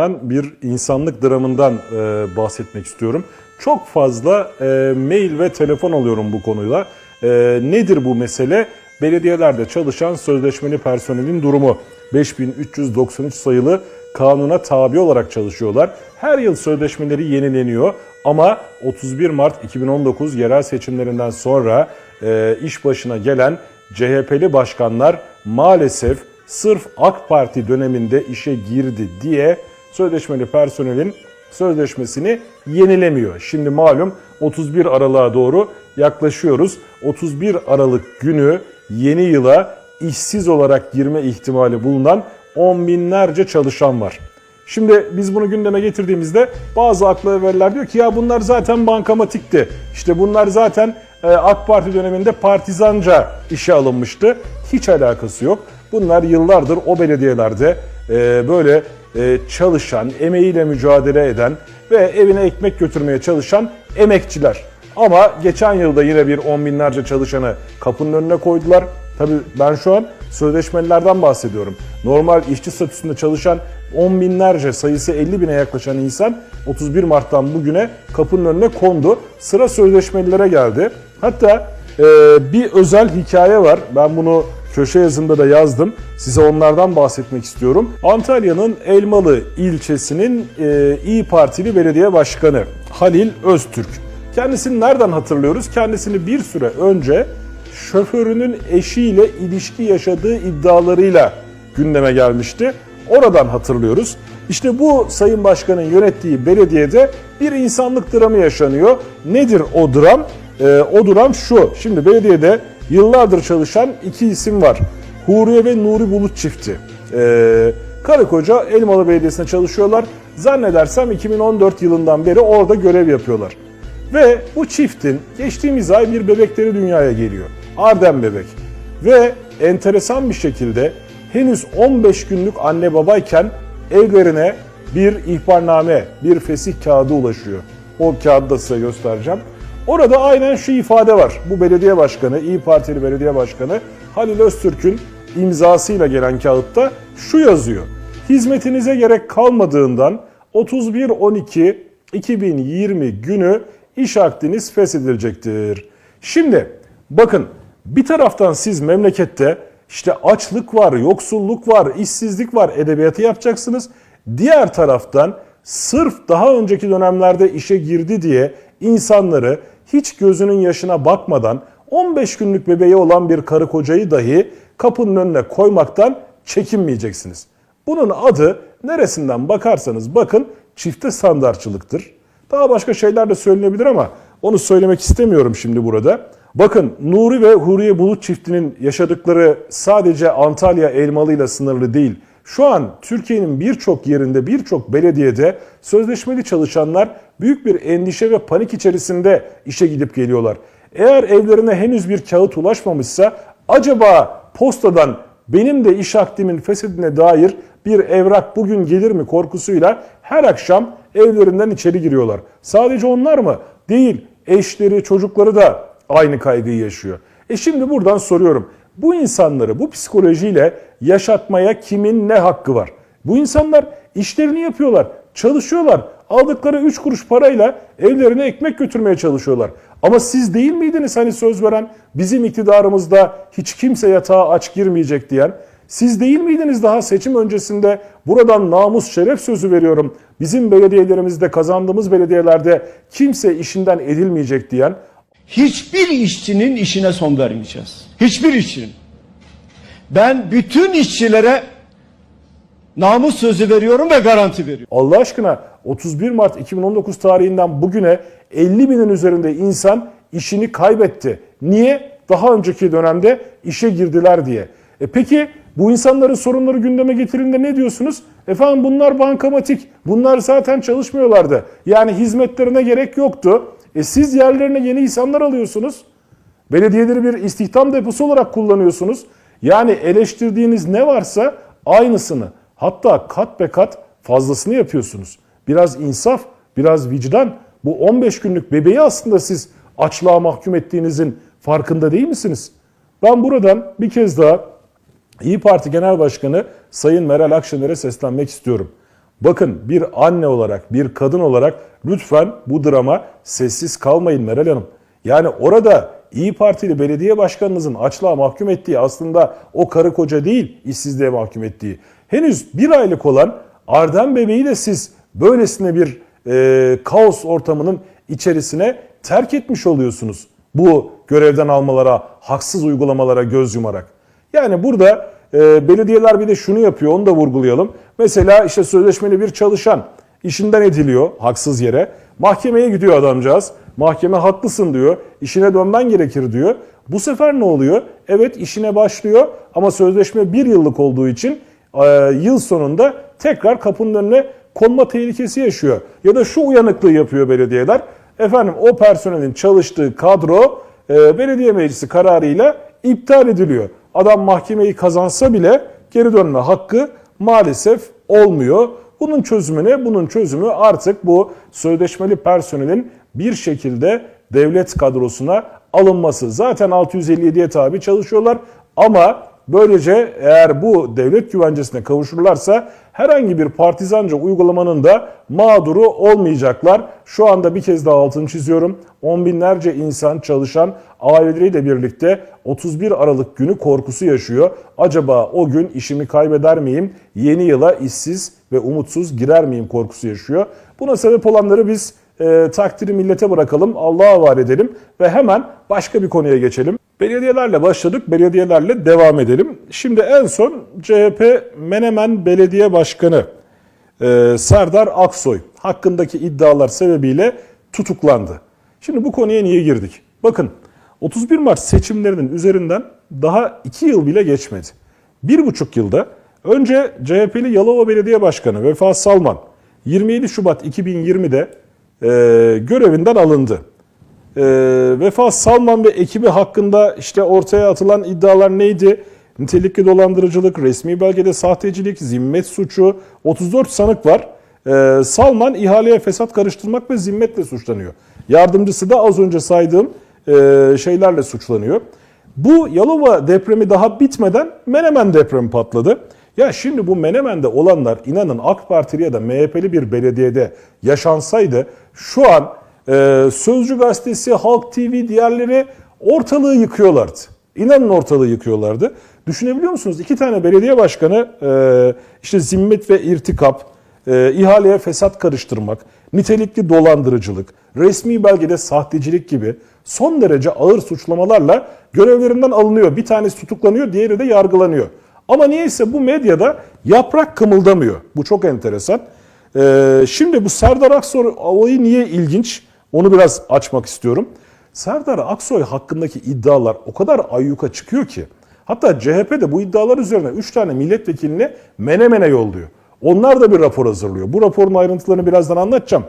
Ben bir insanlık dramından e, bahsetmek istiyorum. Çok fazla e, mail ve telefon alıyorum bu konuyla. E, nedir bu mesele? Belediyelerde çalışan sözleşmeli personelin durumu. 5393 sayılı kanuna tabi olarak çalışıyorlar. Her yıl sözleşmeleri yenileniyor ama 31 Mart 2019 yerel seçimlerinden sonra e, iş başına gelen CHP'li başkanlar maalesef sırf AK Parti döneminde işe girdi diye sözleşmeli personelin sözleşmesini yenilemiyor. Şimdi malum 31 Aralık'a doğru yaklaşıyoruz. 31 Aralık günü yeni yıla işsiz olarak girme ihtimali bulunan on binlerce çalışan var. Şimdi biz bunu gündeme getirdiğimizde bazı aklı evveller diyor ki ya bunlar zaten bankamatikti. İşte bunlar zaten e, AK Parti döneminde partizanca işe alınmıştı. Hiç alakası yok. Bunlar yıllardır o belediyelerde e, böyle çalışan, emeğiyle mücadele eden ve evine ekmek götürmeye çalışan emekçiler. Ama geçen yılda yine bir on binlerce çalışanı kapının önüne koydular. Tabii ben şu an sözleşmelilerden bahsediyorum. Normal işçi statüsünde çalışan on binlerce sayısı 50 bine yaklaşan insan 31 Mart'tan bugüne kapının önüne kondu. Sıra sözleşmelilere geldi. Hatta e, bir özel hikaye var. Ben bunu köşe yazımda da yazdım. Size onlardan bahsetmek istiyorum. Antalya'nın Elmalı ilçesinin e, İyi Partili belediye başkanı Halil Öztürk. Kendisini nereden hatırlıyoruz? Kendisini bir süre önce şoförünün eşiyle ilişki yaşadığı iddialarıyla gündeme gelmişti. Oradan hatırlıyoruz. İşte bu Sayın Başkan'ın yönettiği belediyede bir insanlık dramı yaşanıyor. Nedir o dram? Ee, o dram şu. Şimdi belediyede yıllardır çalışan iki isim var. Huriye ve Nuri Bulut çifti. Ee, karı koca Elmalı Belediyesi'nde çalışıyorlar. Zannedersem 2014 yılından beri orada görev yapıyorlar. Ve bu çiftin geçtiğimiz ay bir bebekleri dünyaya geliyor. Ardem bebek. Ve enteresan bir şekilde henüz 15 günlük anne babayken evlerine bir ihbarname, bir fesih kağıdı ulaşıyor. O kağıdı da size göstereceğim. Orada aynen şu ifade var. Bu belediye başkanı, İyi Partili belediye başkanı Halil Öztürk'ün imzasıyla gelen kağıtta şu yazıyor. Hizmetinize gerek kalmadığından 31-12-2020 günü iş akdiniz feshedilecektir. Şimdi bakın bir taraftan siz memlekette işte açlık var, yoksulluk var, işsizlik var edebiyatı yapacaksınız. Diğer taraftan sırf daha önceki dönemlerde işe girdi diye insanları hiç gözünün yaşına bakmadan 15 günlük bebeği olan bir karı kocayı dahi kapının önüne koymaktan çekinmeyeceksiniz. Bunun adı neresinden bakarsanız bakın çifte standartçılıktır. Daha başka şeyler de söylenebilir ama onu söylemek istemiyorum şimdi burada. Bakın Nuri ve Huriye Bulut çiftinin yaşadıkları sadece Antalya Elmalı ile sınırlı değil. Şu an Türkiye'nin birçok yerinde, birçok belediyede sözleşmeli çalışanlar büyük bir endişe ve panik içerisinde işe gidip geliyorlar. Eğer evlerine henüz bir kağıt ulaşmamışsa acaba postadan benim de iş akdimin feshedine dair bir evrak bugün gelir mi korkusuyla her akşam evlerinden içeri giriyorlar. Sadece onlar mı? Değil. Eşleri, çocukları da aynı kaygıyı yaşıyor. E şimdi buradan soruyorum. Bu insanları bu psikolojiyle yaşatmaya kimin ne hakkı var? Bu insanlar işlerini yapıyorlar, çalışıyorlar. Aldıkları 3 kuruş parayla evlerine ekmek götürmeye çalışıyorlar. Ama siz değil miydiniz hani söz veren bizim iktidarımızda hiç kimse yatağa aç girmeyecek diyen? Siz değil miydiniz daha seçim öncesinde buradan namus şeref sözü veriyorum. Bizim belediyelerimizde kazandığımız belediyelerde kimse işinden edilmeyecek diyen? Hiçbir işçinin işine son vermeyeceğiz. Hiçbir işçinin. Ben bütün işçilere namus sözü veriyorum ve garanti veriyorum. Allah aşkına 31 Mart 2019 tarihinden bugüne 50 binin üzerinde insan işini kaybetti. Niye? Daha önceki dönemde işe girdiler diye. E peki bu insanların sorunları gündeme getirildiğinde ne diyorsunuz? Efendim bunlar bankamatik. Bunlar zaten çalışmıyorlardı. Yani hizmetlerine gerek yoktu. E siz yerlerine yeni insanlar alıyorsunuz. Belediyeleri bir istihdam deposu olarak kullanıyorsunuz. Yani eleştirdiğiniz ne varsa aynısını hatta kat be kat fazlasını yapıyorsunuz. Biraz insaf, biraz vicdan. Bu 15 günlük bebeği aslında siz açlığa mahkum ettiğinizin farkında değil misiniz? Ben buradan bir kez daha İyi Parti Genel Başkanı Sayın Meral Akşener'e seslenmek istiyorum. Bakın bir anne olarak, bir kadın olarak lütfen bu drama sessiz kalmayın Meral Hanım. Yani orada İyi Partili belediye başkanınızın açlığa mahkum ettiği aslında o karı koca değil işsizliğe mahkum ettiği. Henüz bir aylık olan Arden bebeği de siz böylesine bir e, kaos ortamının içerisine terk etmiş oluyorsunuz. Bu görevden almalara, haksız uygulamalara göz yumarak. Yani burada e, belediyeler bir de şunu yapıyor onu da vurgulayalım. Mesela işte sözleşmeli bir çalışan işinden ediliyor haksız yere. Mahkemeye gidiyor adamcağız. Mahkeme haklısın diyor. İşine dönmen gerekir diyor. Bu sefer ne oluyor? Evet işine başlıyor ama sözleşme bir yıllık olduğu için yıl sonunda tekrar kapının önüne konma tehlikesi yaşıyor. Ya da şu uyanıklığı yapıyor belediyeler. Efendim o personelin çalıştığı kadro e, belediye meclisi kararıyla iptal ediliyor. Adam mahkemeyi kazansa bile geri dönme hakkı maalesef olmuyor. Bunun çözümü ne? Bunun çözümü artık bu sözleşmeli personelin bir şekilde devlet kadrosuna alınması. Zaten 657'ye tabi çalışıyorlar ama böylece eğer bu devlet güvencesine kavuşurlarsa herhangi bir partizanca uygulamanın da mağduru olmayacaklar. Şu anda bir kez daha altını çiziyorum. On binlerce insan çalışan aileleriyle birlikte 31 Aralık günü korkusu yaşıyor. Acaba o gün işimi kaybeder miyim? Yeni yıla işsiz ve umutsuz girer miyim korkusu yaşıyor. Buna sebep olanları biz e, takdiri millete bırakalım, Allah'a havale edelim ve hemen başka bir konuya geçelim. Belediyelerle başladık, belediyelerle devam edelim. Şimdi en son CHP Menemen Belediye Başkanı e, Serdar Aksoy hakkındaki iddialar sebebiyle tutuklandı. Şimdi bu konuya niye girdik? Bakın 31 Mart seçimlerinin üzerinden daha 2 yıl bile geçmedi. Bir buçuk yılda önce CHP'li Yalova Belediye Başkanı Vefa Salman 27 Şubat 2020'de e, görevinden alındı. E, Vefa Salman ve ekibi hakkında işte ortaya atılan iddialar neydi? Nitelikli dolandırıcılık, resmi belgede sahtecilik, zimmet suçu, 34 sanık var. E, Salman ihaleye fesat karıştırmak ve zimmetle suçlanıyor. Yardımcısı da az önce saydığım e, şeylerle suçlanıyor. Bu Yalova depremi daha bitmeden Menemen depremi patladı. Ya şimdi bu Menemen'de olanlar inanın AK Partili ya da MHP'li bir belediyede yaşansaydı şu an e, Sözcü Gazetesi, Halk TV diğerleri ortalığı yıkıyorlardı. İnanın ortalığı yıkıyorlardı. Düşünebiliyor musunuz? İki tane belediye başkanı e, işte zimmet ve irtikap, e, ihaleye fesat karıştırmak, nitelikli dolandırıcılık, resmi belgede sahtecilik gibi son derece ağır suçlamalarla görevlerinden alınıyor. Bir tanesi tutuklanıyor, diğeri de yargılanıyor. Ama niyeyse bu medyada yaprak kımıldamıyor. Bu çok enteresan. Ee, şimdi bu Serdar Aksoy olayı niye ilginç? Onu biraz açmak istiyorum. Serdar Aksoy hakkındaki iddialar o kadar ayyuka çıkıyor ki. Hatta CHP de bu iddialar üzerine 3 tane milletvekilini menemene yolluyor. Onlar da bir rapor hazırlıyor. Bu raporun ayrıntılarını birazdan anlatacağım.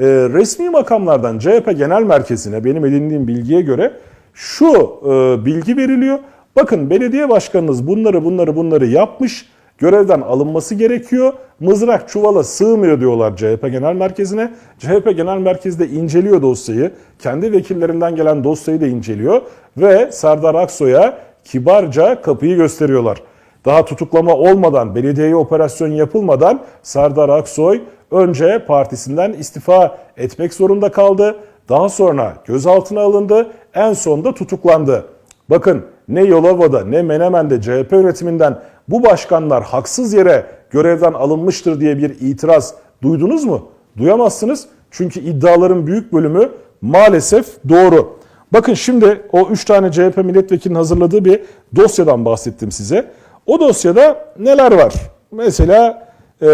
Ee, resmi makamlardan CHP Genel Merkezi'ne benim edindiğim bilgiye göre şu e, bilgi veriliyor. Bakın belediye başkanınız bunları bunları bunları yapmış. Görevden alınması gerekiyor. Mızrak çuvala sığmıyor diyorlar CHP Genel Merkezi'ne. CHP Genel Merkezi de inceliyor dosyayı. Kendi vekillerinden gelen dosyayı da inceliyor. Ve Serdar Aksoy'a kibarca kapıyı gösteriyorlar. Daha tutuklama olmadan, belediyeye operasyon yapılmadan Serdar Aksoy önce partisinden istifa etmek zorunda kaldı. Daha sonra gözaltına alındı. En sonunda tutuklandı. Bakın ne Yolova'da ne Menemen'de CHP yönetiminden bu başkanlar haksız yere görevden alınmıştır diye bir itiraz duydunuz mu? Duyamazsınız. Çünkü iddiaların büyük bölümü maalesef doğru. Bakın şimdi o 3 tane CHP milletvekilinin hazırladığı bir dosyadan bahsettim size. O dosyada neler var? Mesela e,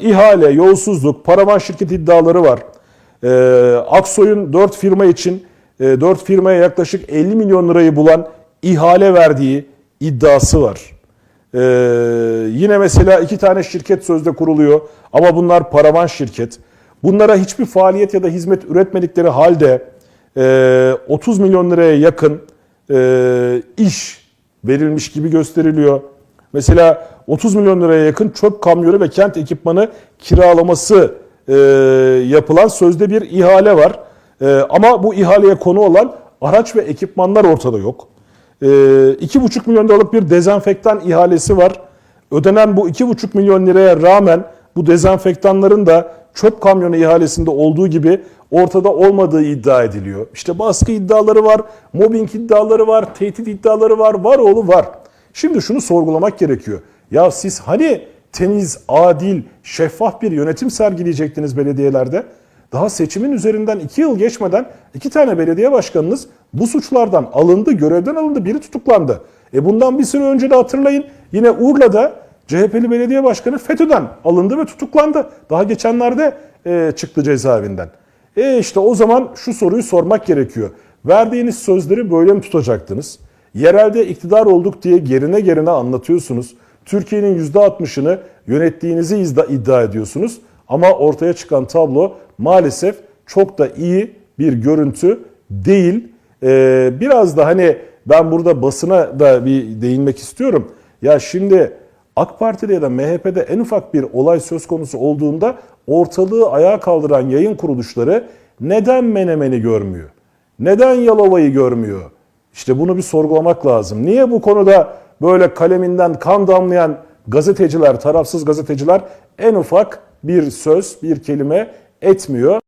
ihale, yolsuzluk, paravan şirket iddiaları var. E, Aksoy'un 4 firma için e, 4 firmaya yaklaşık 50 milyon lirayı bulan ihale verdiği iddiası var. Ee, yine mesela iki tane şirket sözde kuruluyor ama bunlar paravan şirket. Bunlara hiçbir faaliyet ya da hizmet üretmedikleri halde e, 30 milyon liraya yakın e, iş verilmiş gibi gösteriliyor. Mesela 30 milyon liraya yakın çöp kamyonu ve kent ekipmanı kiralaması e, yapılan sözde bir ihale var. E, ama bu ihaleye konu olan araç ve ekipmanlar ortada yok. E, 2,5 milyon liralık bir dezenfektan ihalesi var. Ödenen bu 2,5 milyon liraya rağmen bu dezenfektanların da çöp kamyonu ihalesinde olduğu gibi ortada olmadığı iddia ediliyor. İşte baskı iddiaları var, mobbing iddiaları var, tehdit iddiaları var, var oğlu var. Şimdi şunu sorgulamak gerekiyor. Ya siz hani temiz, adil, şeffaf bir yönetim sergileyecektiniz belediyelerde? Daha seçimin üzerinden iki yıl geçmeden iki tane belediye başkanınız bu suçlardan alındı, görevden alındı, biri tutuklandı. E bundan bir süre önce de hatırlayın yine Urla'da CHP'li belediye başkanı FETÖ'den alındı ve tutuklandı. Daha geçenlerde e, çıktı cezaevinden. E işte o zaman şu soruyu sormak gerekiyor. Verdiğiniz sözleri böyle mi tutacaktınız? Yerelde iktidar olduk diye gerine gerine anlatıyorsunuz. Türkiye'nin %60'ını yönettiğinizi iddia ediyorsunuz. Ama ortaya çıkan tablo maalesef çok da iyi bir görüntü değil. Ee, biraz da hani ben burada basına da bir değinmek istiyorum. Ya şimdi AK Parti'de ya da MHP'de en ufak bir olay söz konusu olduğunda ortalığı ayağa kaldıran yayın kuruluşları neden Menemen'i görmüyor? Neden Yalova'yı görmüyor? İşte bunu bir sorgulamak lazım. Niye bu konuda böyle kaleminden kan damlayan gazeteciler, tarafsız gazeteciler en ufak bir söz, bir kelime etmiyor?